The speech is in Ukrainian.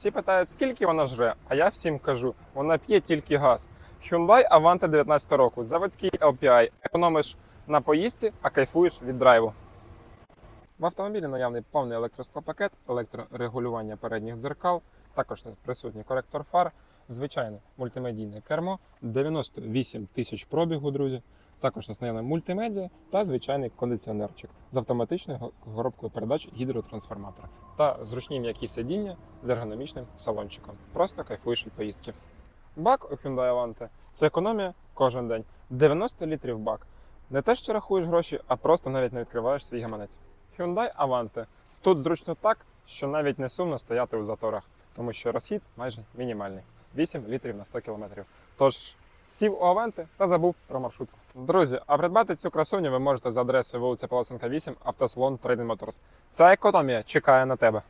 Всі питають, скільки вона жре, а я всім кажу, вона п'є тільки газ. Hyundai Avante 19 року, заводський LPI. Економиш на поїздці, а кайфуєш від драйву. В автомобілі наявний повний електросклопакет, електрорегулювання передніх дзеркал, також присутній коректор фар, звичайне мультимедійне кермо, 98 тисяч пробігу, друзі. Також наявна мультимедіа та звичайний кондиціонерчик з автоматичною коробкою передач гідротрансформатора та зручні м'які сидіння з ергономічним салончиком. Просто кайфуєш від поїздки. Бак у Hyundai Avante – це економія кожен день. 90 літрів бак. Не те, що рахуєш гроші, а просто навіть не відкриваєш свій гаманець. Hyundai Avante. Тут зручно так, що навіть не сумно стояти у заторах, тому що розхід майже мінімальний 8 літрів на 100 кілометрів. Тож сів у Авенти та забув про маршрутку. Друзі, а придбати цю красуню ви можете за адресою вулиця Полосенка 8, автосалон Trading Motors. Ця економія чекає на тебе.